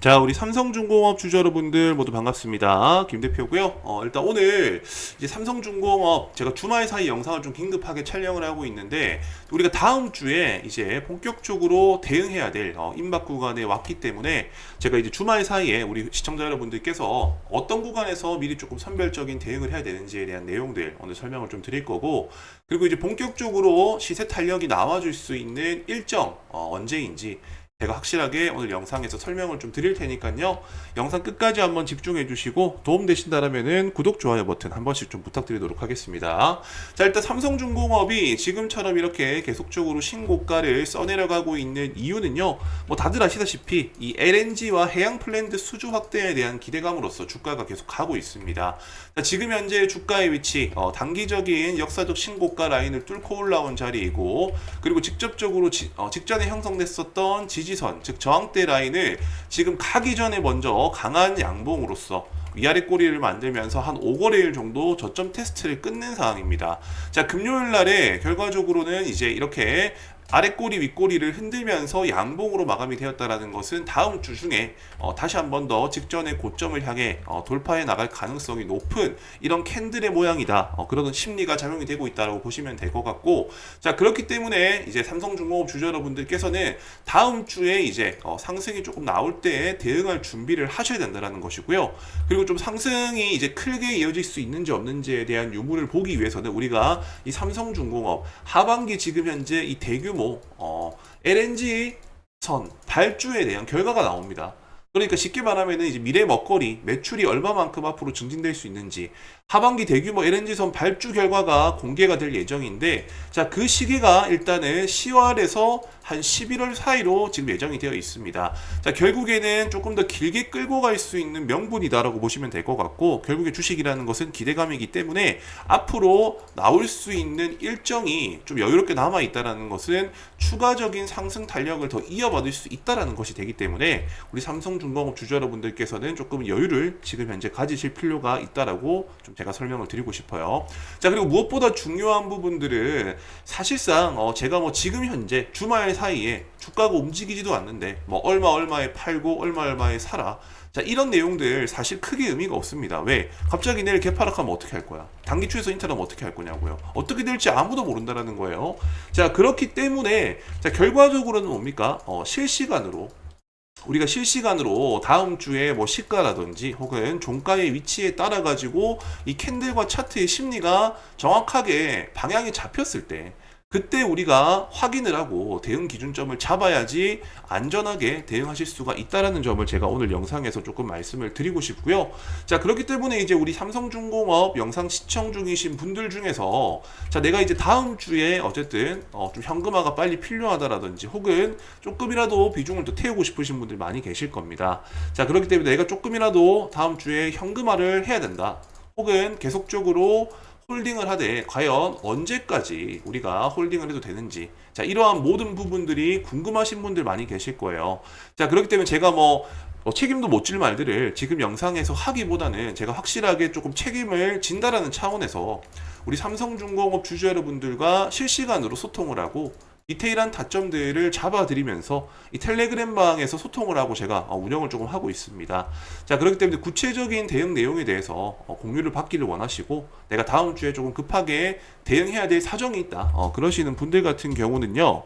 자, 우리 삼성중공업 주주 여러분들 모두 반갑습니다. 김 대표고요. 어, 일단 오늘 이제 삼성중공업 제가 주말 사이 영상을 좀 긴급하게 촬영을 하고 있는데 우리가 다음 주에 이제 본격적으로 대응해야 될 어, 임박 구간에 왔기 때문에 제가 이제 주말 사이에 우리 시청자 여러분들께서 어떤 구간에서 미리 조금 선별적인 대응을 해야 되는지에 대한 내용들 오늘 설명을 좀 드릴 거고 그리고 이제 본격적으로 시세 탄력이 나와줄 수 있는 일정 어, 언제인지 제가 확실하게 오늘 영상에서 설명을 좀 드릴 테니까요. 영상 끝까지 한번 집중해 주시고 도움 되신다면은 구독, 좋아요 버튼 한 번씩 좀 부탁드리도록 하겠습니다. 자, 일단 삼성중공업이 지금처럼 이렇게 계속적으로 신고가를 써내려가고 있는 이유는요. 뭐 다들 아시다시피 이 LNG와 해양 플랜트 수주 확대에 대한 기대감으로서 주가가 계속 가고 있습니다. 자, 지금 현재 주가의 위치 어, 단기적인 역사적 신고가 라인을 뚫고 올라온 자리이고 그리고 직접적으로 지- 어, 직전에 형성됐었던 지지 선 즉 저항대 라인을 지금 가기 전에 먼저 강한 양봉으로서 위아래 꼬리를 만들면서 한 5거래일 정도 저점 테스트를 끝낸 상황입니다. 자, 금요일 날에 결과적으로는 이제 이렇게 아래 꼬리 윗꼬리를 흔들면서 양봉으로 마감이 되었다라는 것은 다음 주 중에 어, 다시 한 번 더 직전의 고점을 향해 어, 돌파해 나갈 가능성이 높은 이런 캔들의 모양이다. 어, 그런 심리가 작용이 되고 있다고 보시면 될 것 같고 자 그렇기 때문에 이제 삼성중공업 주주 여러분들께서는 다음 주에 이제 어, 상승이 조금 나올 때 대응할 준비를 하셔야 된다는 것이고요. 그리고 좀 상승이 이제 크게 이어질 수 있는지 없는지에 대한 유무를 보기 위해서는 우리가 이 삼성중공업 하반기 지금 현재 이 대규모 어, LNG 선 발주에 대한 결과가 나옵니다. 그러니까 쉽게 말하면 이제 미래 먹거리 매출이 얼마만큼 앞으로 증진될 수 있는지 하반기 대규모 LNG선 발주 결과가 공개가 될 예정인데 자 그 시기가 일단은 10월에서 한 11월 사이로 지금 예정이 되어 있습니다. 자 결국에는 조금 더 길게 끌고 갈 수 있는 명분이다라고 보시면 될 것 같고 결국에 주식이라는 것은 기대감이기 때문에 앞으로 나올 수 있는 일정이 좀 여유롭게 남아 있다라는 것은 추가적인 상승 탄력을 더 이어받을 수 있다라는 것이 되기 때문에 우리 삼성 중공업 주주 여러분들께서는 조금 여유를 지금 현재 가지실 필요가 있다라고 좀 제가 설명을 드리고 싶어요. 자 그리고 무엇보다 중요한 부분들은 사실상 어 제가 뭐 지금 현재 주말 사이에 주가가 움직이지도 않는데 뭐 얼마 얼마에 팔고 얼마 얼마에 사라. 자 이런 내용들 사실 크게 의미가 없습니다. 왜? 갑자기 내일 개파락하면 어떻게 할 거야? 단기 추에서 인터넷 어떻게 할 거냐고요? 어떻게 될지 아무도 모른다라는 거예요. 자 그렇기 때문에 자 결과적으로는 뭡니까? 어, 실시간으로 우리가 실시간으로 다음 주에 뭐 시가라든지 혹은 종가의 위치에 따라 가지고 이 캔들과 차트의 심리가 정확하게 방향이 잡혔을 때 그때 우리가 확인을 하고 대응 기준점을 잡아야지 안전하게 대응하실 수가 있다라는 점을 제가 오늘 영상에서 조금 말씀을 드리고 싶고요. 자, 그렇기 때문에 이제 우리 삼성중공업 영상 시청 중이신 분들 중에서 자, 내가 이제 다음 주에 어쨌든 어, 좀 현금화가 빨리 필요하다라든지 혹은 조금이라도 비중을 더 태우고 싶으신 분들 많이 계실 겁니다. 자, 그렇기 때문에 내가 조금이라도 다음 주에 현금화를 해야 된다. 혹은 계속적으로 홀딩을 하되 과연 언제까지 우리가 홀딩을 해도 되는지. 자 이러한 모든 부분들이 궁금하신 분들 많이 계실 거예요. 자 그렇기 때문에 제가 뭐 어, 책임도 못 질 말들을 지금 영상에서 하기보다는 제가 확실하게 조금 책임을 진다라는 차원에서 우리 삼성중공업 주주 여러분들과 실시간으로 소통을 하고 디테일한 다점들을 잡아드리면서 이 텔레그램 방에서 소통을 하고 제가 어, 운영을 조금 하고 있습니다. 자 그렇기 때문에 구체적인 대응 내용에 대해서 어, 공유를 받기를 원하시고 내가 다음 주에 조금 급하게 대응해야 될 사정이 있다. 어, 그러시는 분들 같은 경우는요.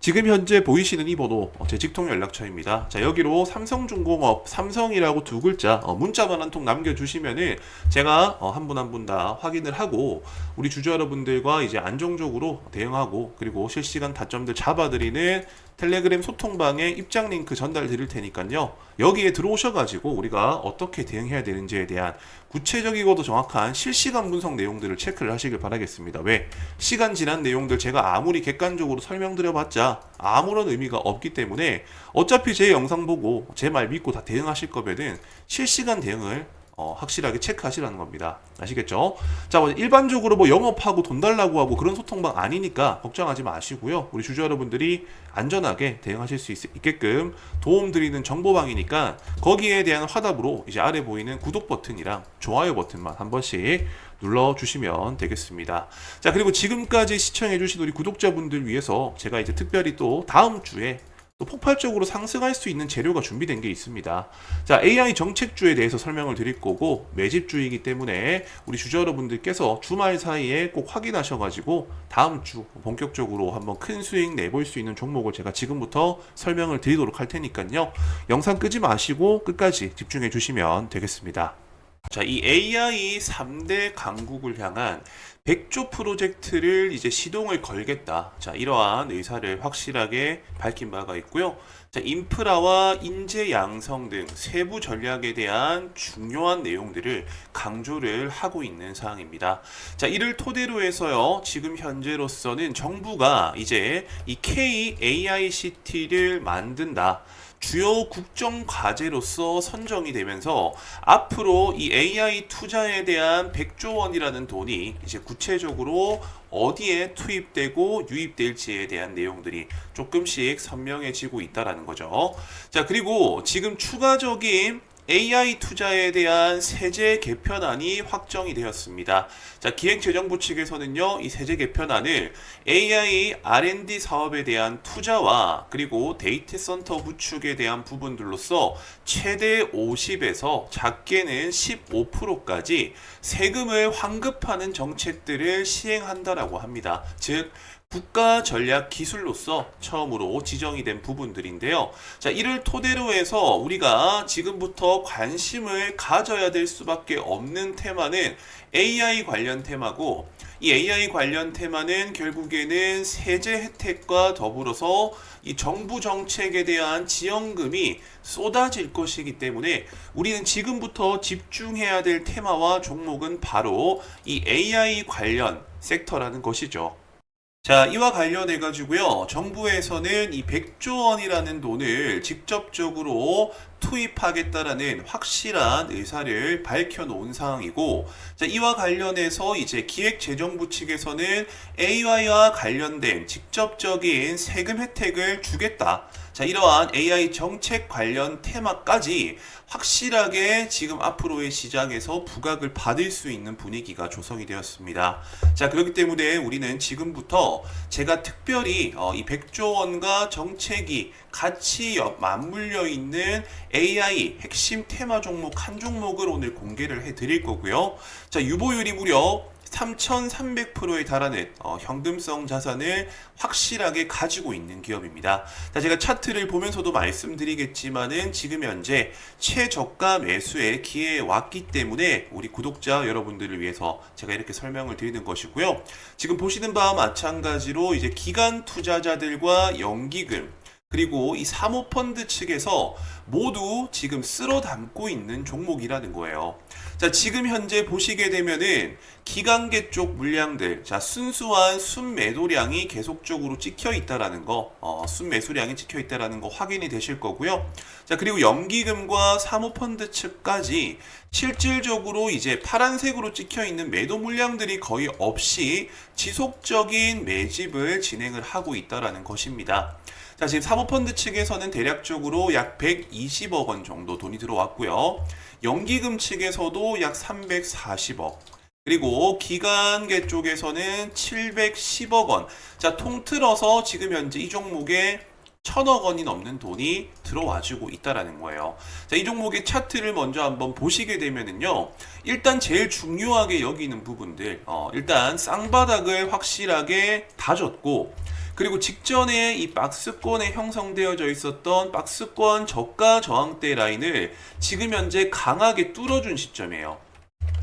지금 현재 보이시는 이 번호 어, 제 직통 연락처입니다. 자 여기로 삼성중공업 삼성이라고 두 글자 어, 문자만 한 통 남겨주시면은 제가 어, 한분 한 분 다 확인을 하고 우리 주주 여러분들과 이제 안정적으로 대응하고 그리고 실시간 다점들 잡아드리는 텔레그램 소통방에 입장 링크 전달 드릴 테니까요. 여기에 들어오셔가지고 우리가 어떻게 대응해야 되는지에 대한 구체적이고도 정확한 실시간 분석 내용들을 체크를 하시길 바라겠습니다. 왜? 시간 지난 내용들 제가 아무리 객관적으로 설명드려봤자 아무런 의미가 없기 때문에 어차피 제 영상 보고 제 말 믿고 다 대응하실 거면은 실시간 대응을 어, 확실하게 체크하시라는 겁니다. 아시겠죠? 자, 뭐 일반적으로 뭐 영업하고 돈 달라고 하고 그런 소통방 아니니까 걱정하지 마시고요. 우리 주주 여러분들이 안전하게 대응하실 수 있, 있게끔 도움 드리는 정보방이니까 거기에 대한 화답으로 이제 아래 보이는 구독 버튼이랑 좋아요 버튼만 한 번씩 눌러주시면 되겠습니다. 자, 그리고 지금까지 시청해주신 우리 구독자분들 위해서 제가 이제 특별히 또 다음 주에 또 폭발적으로 상승할 수 있는 재료가 준비된 게 있습니다. 자, AI 정책주에 대해서 설명을 드릴 거고 매집주이기 때문에 우리 주주 여러분들께서 주말 사이에 꼭 확인하셔가지고 다음 주 본격적으로 한번 큰 수익 내볼 수 있는 종목을 제가 지금부터 설명을 드리도록 할 테니까요. 영상 끄지 마시고 끝까지 집중해 주시면 되겠습니다. 자, 이 AI 3대 강국을 향한 100조 프로젝트를 이제 시동을 걸겠다. 자, 이러한 의사를 확실하게 밝힌 바가 있고요. 자, 인프라와 인재 양성 등 세부 전략에 대한 중요한 내용들을 강조를 하고 있는 사항입니다. 자, 이를 토대로 해서요. 지금 현재로서는 정부가 이제 이 KAICT를 만든다. 주요 국정 과제로서 선정이 되면서 앞으로 이 AI 투자에 대한 100조 원이라는 돈이 이제 구체적으로 어디에 투입되고 유입될지에 대한 내용들이 조금씩 선명해지고 있다라는 거죠. 자, 그리고 지금 추가적인 AI 투자에 대한 세제 개편안이 확정이 되었습니다. 자, 기획재정부 측에서는요, 이 세제 개편안을 AI R&D 사업에 대한 투자와 그리고 데이터 센터 구축에 대한 부분들로서 최대 50에서 작게는 15%까지 세금을 환급하는 정책들을 시행한다라고 합니다. 즉, 국가 전략 기술로서 처음으로 지정이 된 부분들인데요. 자, 이를 토대로 해서 우리가 지금부터 관심을 가져야 될 수밖에 없는 테마는 AI 관련 테마고 이 AI 관련 테마는 결국에는 세제 혜택과 더불어서 이 정부 정책에 대한 지원금이 쏟아질 것이기 때문에 우리는 지금부터 집중해야 될 테마와 종목은 바로 이 AI 관련 섹터라는 것이죠. 자, 이와 관련해 가지고요. 정부에서는 이 100조 원이라는 돈을 직접적으로 투입하겠다라는 확실한 의사를 밝혀 놓은 상황이고 자, 이와 관련해서 이제 기획재정부 측에서는 AI와 관련된 직접적인 세금 혜택을 주겠다. 자, 이러한 AI 정책 관련 테마까지 확실하게 지금 앞으로의 시장에서 부각을 받을 수 있는 분위기가 조성이 되었습니다. 자, 그렇기 때문에 우리는 지금부터 제가 특별히 어, 이 100조 원과 정책이 같이 여- 맞물려 있는 AI 핵심 테마 종목 한 종목을 오늘 공개를 해 드릴 거고요. 자, 유보율이 무려 3,300%에 달하는 어, 현금성 자산을 확실하게 가지고 있는 기업입니다. 자, 제가 차트를 보면서도 말씀드리겠지만은 지금 현재 최저가 매수의 기회에 왔기 때문에 우리 구독자 여러분들을 위해서 제가 이렇게 설명을 드리는 것이고요. 지금 보시는 바와 마찬가지로 이제 기관 투자자들과 연기금 그리고 이 사모펀드 측에서 모두 지금 쓸어 담고 있는 종목이라는 거예요. 자, 지금 현재 보시게 되면은 기관계 쪽 물량들, 자, 순수한 순매도량이 계속적으로 찍혀 있다라는 거, 어, 순매수량이 찍혀 있다라는 거 확인이 되실 거고요. 자, 그리고 연기금과 사모펀드 측까지 실질적으로 이제 파란색으로 찍혀 있는 매도 물량들이 거의 없이 지속적인 매집을 진행을 하고 있다라는 것입니다. 자, 지금 사모펀드 측에서는 대략적으로 약 120억 원 정도 돈이 들어왔고요. 연기금 측에서도 약 340억. 그리고 기관계 쪽에서는 710억 원. 자, 통틀어서 지금 현재 이 종목에 천억 원이 넘는 돈이 들어와주고 있다라는 거예요. 자, 이 종목의 차트를 먼저 한번 보시게 되면은요. 일단 제일 중요하게 여기는 부분들, 어, 일단 쌍바닥을 확실하게 다졌고, 그리고 직전에 이 박스권에 형성되어져 있었던 박스권 저가 저항대 라인을 지금 현재 강하게 뚫어준 시점이에요.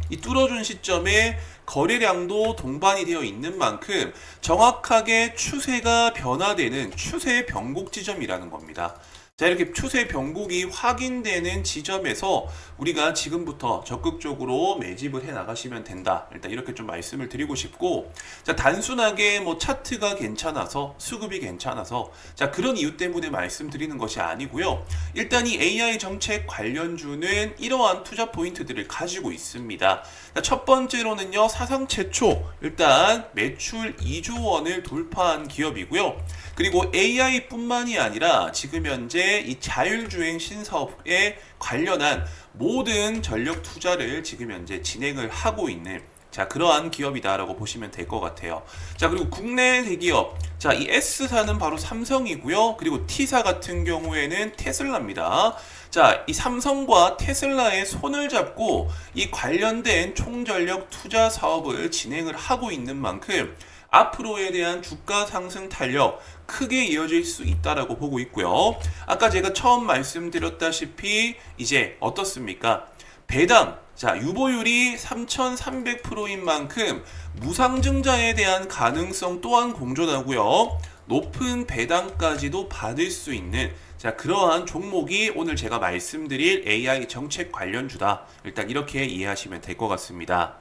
이 뚫어준 시점에 거래량도 동반이 되어 있는 만큼 정확하게 추세가 변화되는 추세 변곡 지점이라는 겁니다. 자, 이렇게 추세 변곡이 확인되는 지점에서 우리가 지금부터 적극적으로 매집을 해 나가시면 된다. 일단 이렇게 좀 말씀을 드리고 싶고, 자, 단순하게 뭐 차트가 괜찮아서, 수급이 괜찮아서, 자, 그런 이유 때문에 말씀드리는 것이 아니고요. 일단 이 AI 정책 관련주는 이러한 투자 포인트들을 가지고 있습니다. 자, 첫 번째로는요, 사상 최초, 일단 매출 2조 원을 돌파한 기업이고요. 그리고 AI뿐만이 아니라 지금 현재 이 자율주행 신사업에 관련한 모든 전력 투자를 지금 현재 진행을 하고 있는 자, 그러한 기업이다라고 보시면 될 것 같아요. 자, 그리고 국내 대기업. 자, 이 S사는 바로 삼성이고요. 그리고 T사 같은 경우에는 테슬라입니다. 자, 이 삼성과 테슬라의 손을 잡고 이 관련된 총전력 투자 사업을 진행을 하고 있는 만큼 앞으로에 대한 주가 상승 탄력 크게 이어질 수 있다라고 보고 있고요. 아까 제가 처음 말씀드렸다시피 이제 어떻습니까? 배당 자 유보율이 3,300%인 만큼 무상증자에 대한 가능성 또한 공존하고요. 높은 배당까지도 받을 수 있는 자 그러한 종목이 오늘 제가 말씀드릴 AI 정책 관련주다. 일단 이렇게 이해하시면 될 것 같습니다.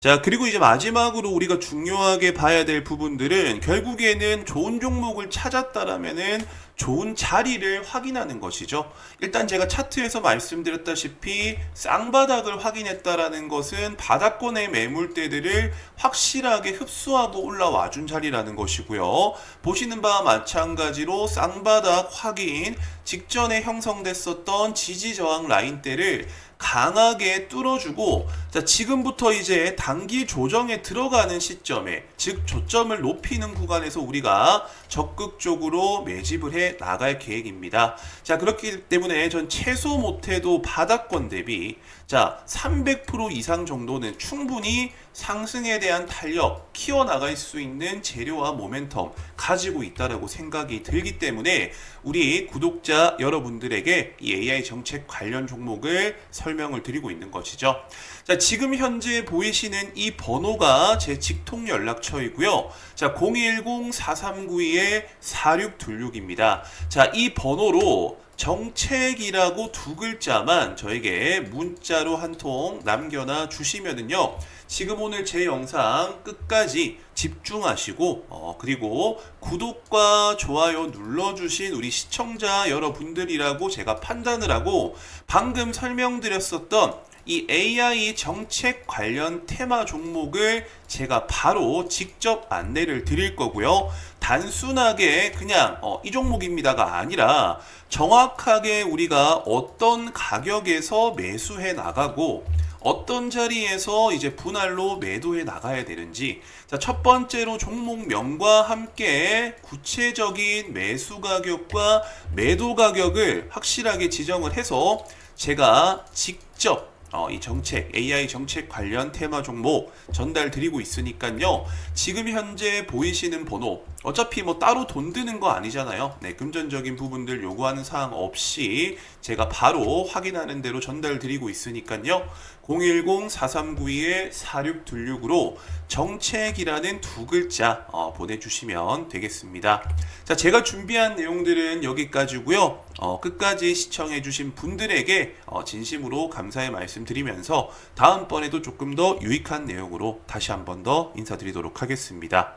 자, 그리고 이제 마지막으로 우리가 중요하게 봐야 될 부분들은 결국에는 좋은 종목을 찾았다라면은 좋은 자리를 확인하는 것이죠. 일단 제가 차트에서 말씀드렸다시피 쌍바닥을 확인했다라는 것은 바닥권의 매물대들을 확실하게 흡수하고 올라와 준 자리라는 것이고요. 보시는 바와 마찬가지로 쌍바닥 확인 직전에 형성됐었던 지지 저항 라인대를 강하게 뚫어주고 자 지금부터 이제 단기 조정에 들어가는 시점에 즉 조점을 높이는 구간에서 우리가 적극적으로 매집을 해 나갈 계획입니다. 자 그렇기 때문에 전 최소 못해도 바닥권 대비 자 300% 이상 정도는 충분히 상승에 대한 탄력 키워 나갈 수 있는 재료와 모멘텀 가지고 있다라고 생각이 들기 때문에 우리 구독자 여러분들에게 이 AI 정책 관련 종목을 설명을 드리고 있는 것이죠. 자, 지금 현재 보이시는 이 번호가 제 직통 연락처이고요. 자, 010-4392-4626입니다. 자, 이 번호로 정책이라고 두 글자만 저에게 문자로 한 통 남겨놔 주시면은요. 지금 오늘 제 영상 끝까지 집중하시고 어, 그리고 구독과 좋아요 눌러주신 우리 시청자 여러분들이라고 제가 판단을 하고 방금 설명드렸었던 이 AI 정책 관련 테마 종목을 제가 바로 직접 안내를 드릴 거고요. 단순하게 그냥 어, 이 종목입니다가 아니라 정확하게 우리가 어떤 가격에서 매수해 나가고 어떤 자리에서 이제 분할로 매도해 나가야 되는지 자, 첫 번째로 종목명과 함께 구체적인 매수 가격과 매도 가격을 확실하게 지정을 해서 제가 직접 어, 이 정책, AI 정책 관련 테마 종목 전달 드리고 있으니까요. 지금 현재 보이시는 번호, 어차피 뭐 따로 돈 드는 거 아니잖아요. 네, 금전적인 부분들 요구하는 사항 없이 제가 바로 확인하는 대로 전달 드리고 있으니까요. 010-4392-4626으로 정책이라는 두 글자 어, 보내주시면 되겠습니다. 자, 제가 준비한 내용들은 여기까지고요. 어, 끝까지 시청해주신 분들에게 어, 진심으로 감사의 말씀 드리면서 다음번에도 조금 더 유익한 내용으로 다시 한 번 더 인사드리도록 하겠습니다.